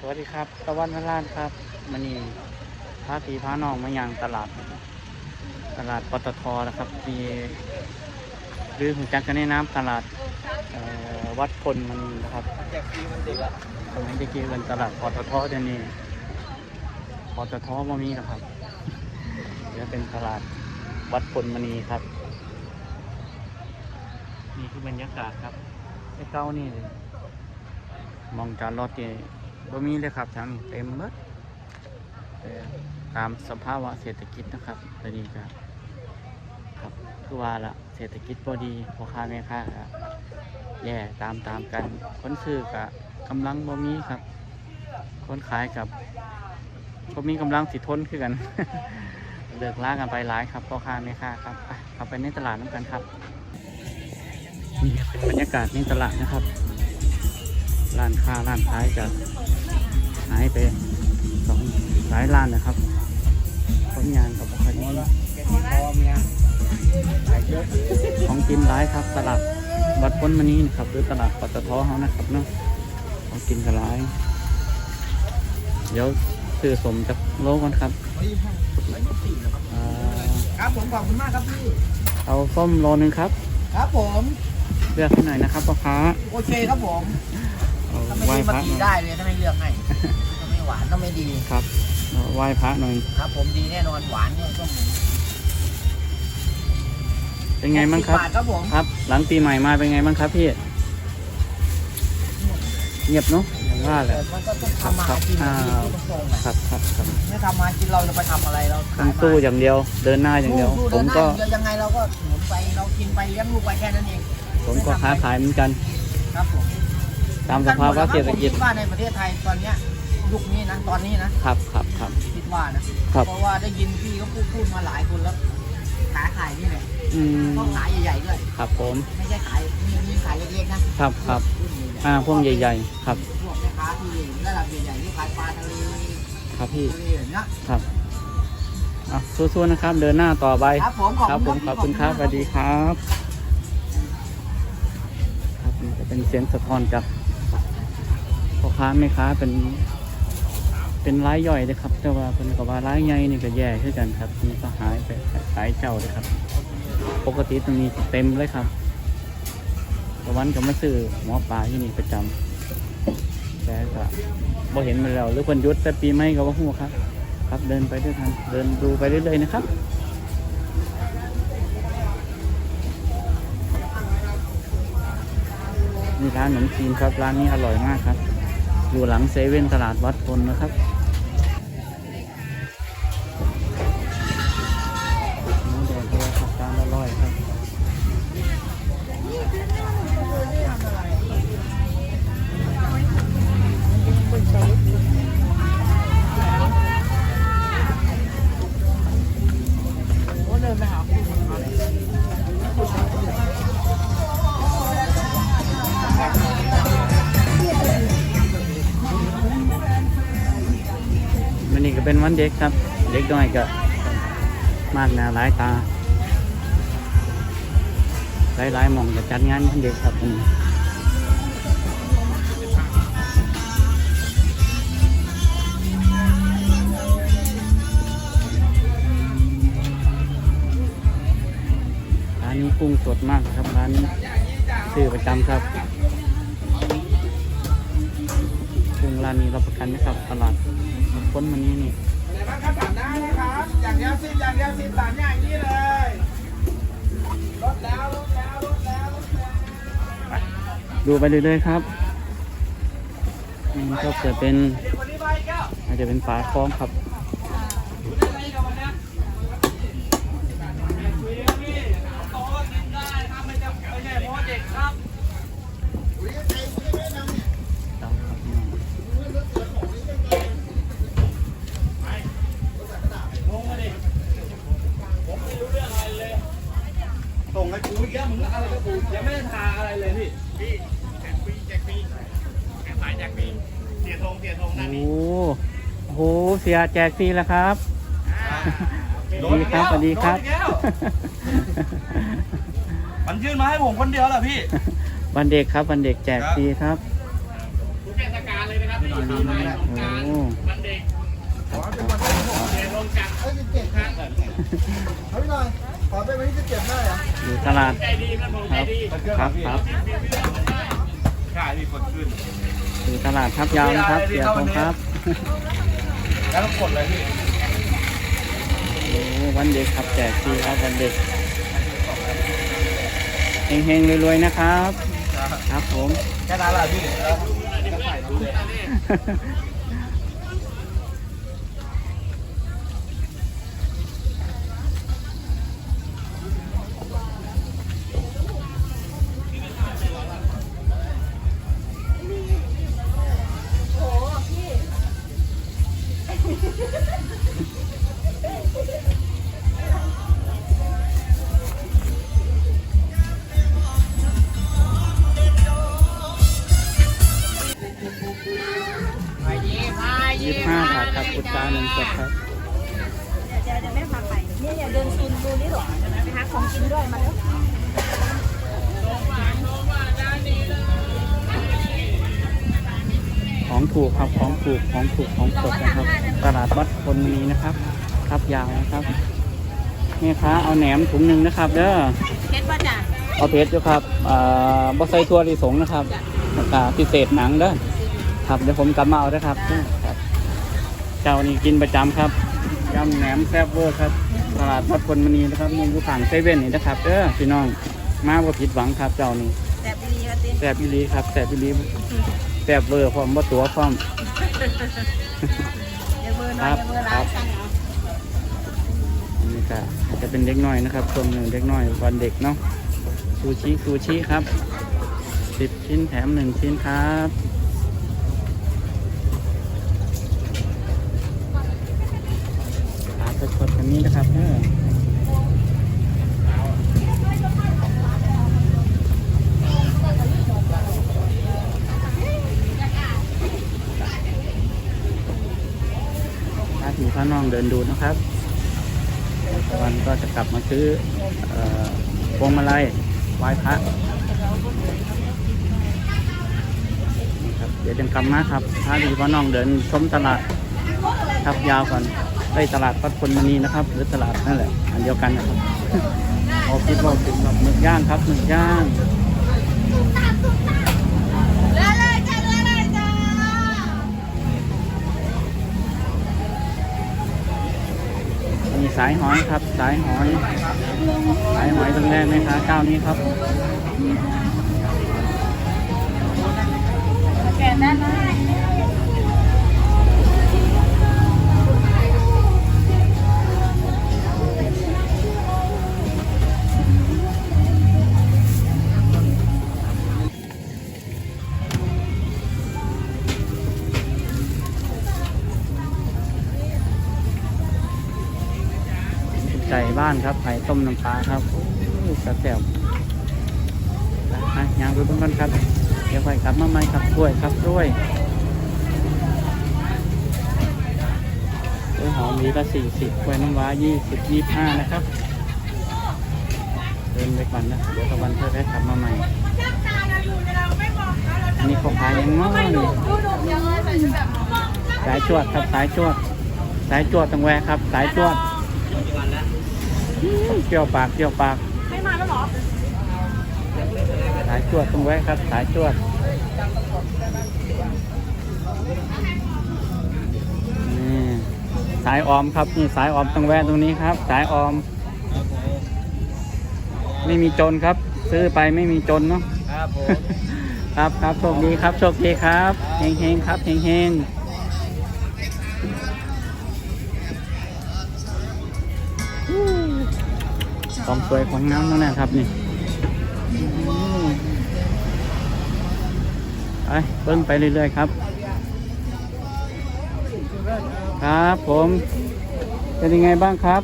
สวัสดีครับ ตะวันพระลานครับมันนี่พาปีพานองมายังตลาด ตลาดปตทนะครับมีหรือหูจักกันในน้ำตลาดวัดพลมันนะครับจากปีมันเกอะสมัยตะกี้เป็นตลาดปตทเดี๋ยวนี้ปตทมามีนะครับเดี๋ยวเป็นตลาดวัดพลมณีครับ นี่คือบรรยากาศครับไอ้เก้านี่เลยมองจอดรถนี่ บ่มีเลยครับทั้งนี้เต็มหมดเอ่อตามสภาวะเศรษฐกิจนะครับตอนนี้ก็ครับคือว่าละเศรษฐกิจพอดีพอค้าแม่ค้าก็แย่ตามตามกันคนซื้อก็กำลังบ่มีครับคนขายกับบ่มีกำลังสิทนคือกันเลิกล่ากันไปหลายครับพ่อค้าแม่ค้าครับเข้าไปในตลาดน้ำกันครับนี่เป็นบรรยากาศในตลาดนะครับ ร้านค้าร้านขายจะหายไปสองหลายร้านนะครับคนงานกับบุคคลนี้แกที่พอเมียขายเยอะของกินหลายครับตลาดวัดพ้นมานี้นะครับหรือตลาดปตทเขานะครับเนาะของกินก็หลาย เดี๋ยวซื้อสมจากโลก่อนครับร้อยยี่สิบห้าร้อยยี่สิบสี่นะครับอ่าครับผมขอบคุณมากครับพี่เอาส้มโลนึงครับ ครับผมเลือกให้หน่อยนะครับพ่อค้าโอเคครับผมเอา ถ้าไม่ไหว้ดีพมาระตีหน่อยได้เลยถ้าไม่เลือกให้ถ้าไม่หวานถ้าไม่ดี ครับเอาไหว้พระหน่อย ครับ ผมดีแน่นอนหวานเนี่ยก็ผมเป็นไงบ้างครับ สิบบาทครับผมครับ หลังปีใหม่มาเป็นไงบ้างครับพี่ เงียบเนาะอย่างว่าแหแต่ละมันก็ต้องทำมาหากินนะพี่ครับพูดตรงๆนะครับครับครับไม่ทำมาหากินเราจะไปทำอะไรเราต้องสู้อย่างเดียว เดินหน้าอย่างเดียว สู้ผมก็เดินหน้าอย่างเดียวยังไงเราก็หมุนไปเรากินไปเลี้ยงลูกไปแค่นั้นเองผมก็ค้าขายเหมือนกัน ครับผม ตามสภาวะเศรษฐกิจผมคิดว่าในประเทศไทยตอนเนี้ยยุคนี้นะตอนนี้นะครับครับครับ คิดว่านะครับ เพราะว่าได้ยินพี่เขาพูดพูดมาหลายคนแล้วขายขายนี่แหละอืมก็ขายใหญ่ๆด้วย ครับผม ไม่ใช่ขายมีมีขายเล็กๆนะครับครับรุ่นใหญ่ๆอ่าพวกใหญ่ ๆ ครับพวกแม่ค้าที่ระดับใหญ่ๆที่ขายปลาทะเลครับพี่ ทะเลอย่างเงี้ยครับอะสู้ๆนะครับ เดินหน้าต่อไป ครับผมขอบครับคุผณมขอบคุณครับสวัสดีครับ ครับนี่จะเป็นเสียงสะท้อนจากพ่อ ค้าแม่ค้าเป็นเป็นร้ายย่อยเลยครับ แต่ว่าเป็นกับว่าร้ายใหญ่นี่ก็แย่ขึ้นกันครับนี่ก็หายไปหายเจ้าเลยครับ ปกติตรงนี้เต็มเลยครับตะวันก็มาซื้อหมอปลาที่นี่ประจำแต่ก็บ่เห็นมันแล้วหรือคนยุดแต่ปีใหม่ก็ว่าหูครับ ครับเดินไปด้วยกันเดินดูไปเรื่อยๆนะครับมีร้านขนมจีนครับร้านนี้อร่อยมากครับ อยู่หลังเซเว่นตลาดวัดพลนะครับ วันนี้ก็เป็นวันเด็กครับ เด็กน้อยก็มากหน้าหลายตาหลายๆมองจะจัดงานวันเด็กครับวันนี้ร้านนี้กุ้งสดมากครับร้านซื้อประจำครับ ร้านนี้รับประกันนะครับตลาดพ้นมานี้นี่อะไรบ้างครับสั่งได้นะครับ อย่างเดียวสิบอย่างเดียวสิบสามอย่างนี้เลยลดแล้วลดแล้วลดแล้วลดแล้วดูไปเรื่อยๆครับนี่ก็จะเป็นวันนี้ไปแก้วอาจจะเป็นฝาคล้องครับ สียแจกฟรีแล้วครับสวัสดีครับสวัสดีครับโดนอีกแล้วมันยื่นมาให้ผมคนเดียวแหละพี่ วันเด็กครับวันเด็กแจกฟรีครับทุกเทศกาลเลยนะครับพี่โอ้วันเด็กขอเป็นวันที่หกเด็กลงจันทร์เอ้ยสิบเจ็ดครับเอาพี่หน่อยขอเป็นวันที่สิบเจ็ดได้เหรออยู่ตลาดใจดีมันผมคใจรับดีครับครับใช่ที่กดขึ้นอยู่ตลาดทับยาวนะครับเสียทงครับ แล้วก็กดเลยพี่โอ้วันเด็กครับแจกฟรีครับวันเด็กเฮงๆรวยๆนะครับ ครับผม แค่นั้นแหละพี่แล้วก็ใส่ดูเลยยี่ ของถูกครับของถูกของถูกของสดนะครับ ตลาดวัดคนมีนะครับทับยาวนะครับแม่ค้าเอาแหนมถุงหนึ่งนะครับเด้อเพชรว่าจ้ะเอาเพชรอยู่ครับอ่าบะไซทัวริสงนะครับราคาพิเศษหนังเด้อครับเดี๋ยวผมกลับมาเอาเด้อครับครับเจ้านี่กินประจำครับยำแหนมแซ่บเวอร์ครับตลาดวัดคนมณีนะครับมีอยู่ฝั่งเซเว่นนี่นะครับเด้อพี่น้องมาบ่ผิดหวังครับเจ้านี่แต่ดีค่ะติแซ่บอีหลีครับแซ่บอีหลีแซ่บเวอร์พร้อมบ่ตัวพร้อมเดี๋ยวเบอร์น้อยเดี๋ยวเบอร์ร้านสั่งเอาอันนี้ก็อาจจะเป็นเด็กน้อยนะครับช่วงหนึ่งเด็กน้อยวันเด็กเนาะซูชิซูชิครับสิบชิ้นแถมหนึ่งชิ้นครับปลาสดๆแบบนี้นะครับเด้อพาผีพาน้องเดินดูนะครับตะวันก็จะกลับมาซื้อเอ่อพวงมาลัยไหว้พระนะครับเดี๋ยวจะกลับมาครับพาดีพ่อน้องเดินชมตลาดทับยาวก่อนได้ตลาดปัดคนมณีนะครับ หรือตลาดนั่นแหละอันเดียวกันนะครับเอาคิดว่าถึงแบบหมึกย่างครับหมึกย่าง สายหอยครับ สายหอย สายหอยตรงแรกไหมคะเจ้านี้ครับานครับไข่ต้มน้ำปลาครับกระแสบนะยางไปเบ้างกันครับ เดี๋ยวไปกลับมาใหม่ครับกล้วยครับกล้วยกล้วยหอมวีละสี่สิบกล้วยน้ำว้ายี่สิบยี่ห้านะครับ เดินไปก่อนนะ เดี๋ยวตะวันเธอได้กลับมาใหม่อันนี้เขาขายยังง้อนี่สายจวดครับสายจวด สายจวดตรงแวครับ สายจวด เกี่ยวปากเกี่ยวปาก ไม่มาแล้วเหรอ สายจวดตรงไว้ครับ สายจวดนี่สายออมครับนี่สายออมตรงแวะตรงนี้ครับ สายออม ไม่มีจนครับ ซื้อไปไม่มีจนเนาะครับผมครับครับโชคดีครับโชคดีครับเฮงเฮงๆครับเฮงเฮง ของสวยของงามนั่นแหละครับนี่ไปเบิ้งไปเรื่อยๆครับ ครับผมเป็นยังไงบ้างครับ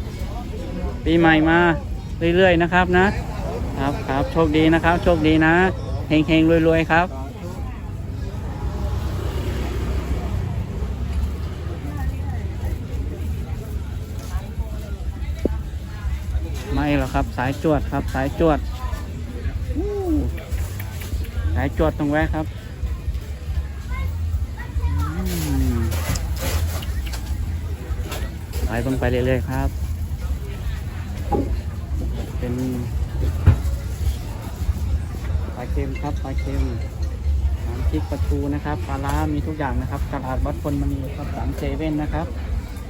ปีใหม่มาเรื่อยๆนะครับนะครับ ครับโชคดีนะครับ โชคดีนะเฮงๆรวยๆครับ ครับสายจวดครับ สายจวดสายจวดตรงแวะครับไหลลงไปเรื่อยๆครับ เป็นปลาเค็มครับปลาเค็มน้ำพริกปลาทูนะครับปลาล่ามีทุกอย่างนะครับตลาดวัดพลมณีครับสามเซเว่นนะครับ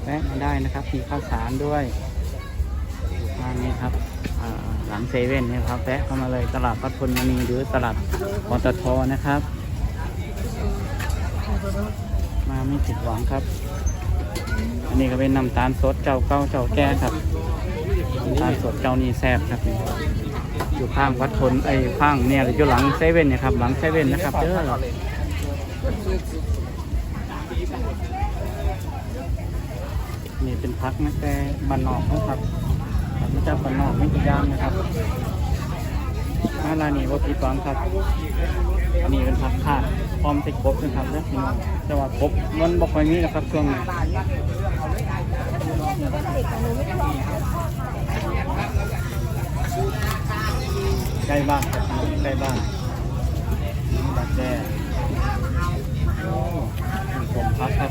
แวะมาได้นะครับมีข้าวสารด้วย อยู่ข้างนี้ครับหลังเซเว่นเนะครับแวะเข้ามาเลยตลาดวัดพลมณีหรือตลาดปตทนะครับ มาไม่ผิดหวังครับ อันนี้ก็เป็นน้ำตาลสดเจ้าเก้าเจ้าแก่ครับน้ำตาลสดเจ้านี่แซ่บครับอยู่ข้างวัดพลไอ้ข้างเนี่ยอยู่หลังเซเว่นเนี่ยครับ หลังเซเว่นนะครับเด้อนี่เป็นพักนะแต่บ้านนอกนะครับ พักมาจากบ้านนอกไม่กี่ย่างนะครับมาลานนี้ว่าผิดหวังครับ อันนี้เป็นผักขาดพร้อมติดกบนะครับแล้วพี่น้องแต่ว่ากบมันบอกไว้นี้นะครับช่วงนี้ใกล้บ้านครับใกล้บ้านบัดแด่โอ้ผมพักครับ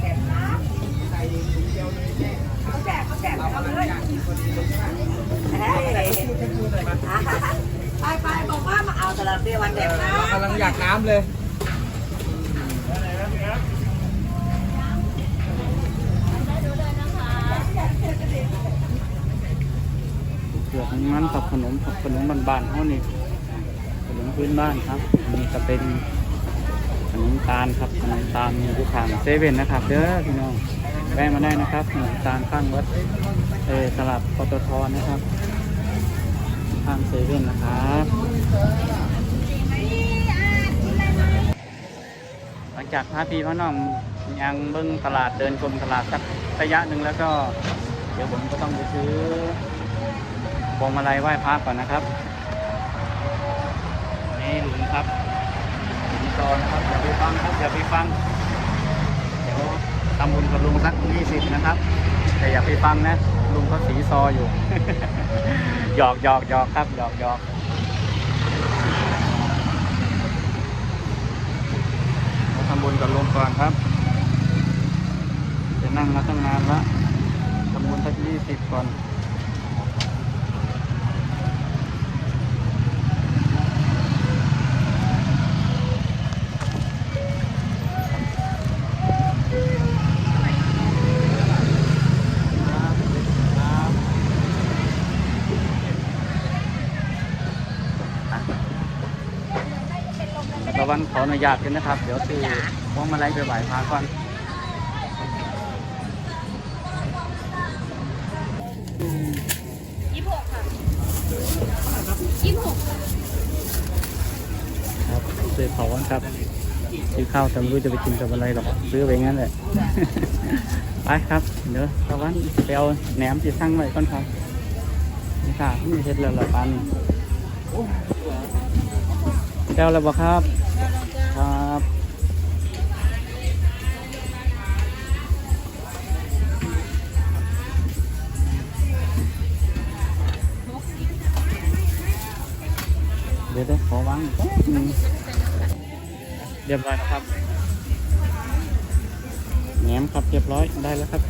ไปไปบอกว่ามาเอาตละเดือนวันเด็กนะกำลังอยากน้ำเลยเผือกมันกับขนมทับขนมบ้านๆเขานี่ขนมพื้นบ้านครับนนี้ก็เป็นขนมตาลครับขนมตาลมีทุกทางเซเว่นนะครับ เด้อพี่น้อง แวะมาได้นะครับขนมตาลข้างวัดเออตลาดปตทนะครับ ข้างเซเว่นนะครับหลังจากพาพี่พ่อน้องยังเบิ้งตลาดเดินชมตลาดสักระยะหนึ่งแล้วก็ เดี๋ยวผมก็ต้องไปซื้อพวงมาลัยไหว้พระก่อนนะครับ นี่หลุมครับหลุมซอนะครับอย่าไปฟังครับอย่าไปฟัง ทำบุญกับลุงสักยี่สิบนะครับ แต่อย่าไปฟังนะ ลุงเขาสีซออยู่ หยอกหยอกหยอกครับหยอกหยอกเราทำบุญกับลุงก่อนครับ จะนั่งมาตั้งนานละทำบุญสักยี่สิบก่อน ตะวันขออนุญาตกันนะครับ เดี๋ยวซื้อพวงมาลัยไปไหว้พระก่อนยี่สิบหกค่ะยี่สิบหกครับซื้อเขาก่อนครับซื้อข้าวแต่ไม่รู้จะไปกินกับอะไรหรอกซื้อไปงั้นแหละไปครับเดี๋ยวตะวันไปเอาแหนมที่สั่งไว้ก่อนครับนี่ค่ะนี่เฮ็ดแล้วละปันเจ้าแล้วบ่ครับ ครับเดี๋ยวได้ขอวางแป๊บนึงเรียบร้อยนะครับแหนมครับเรียบร้อยได้แล้วครับ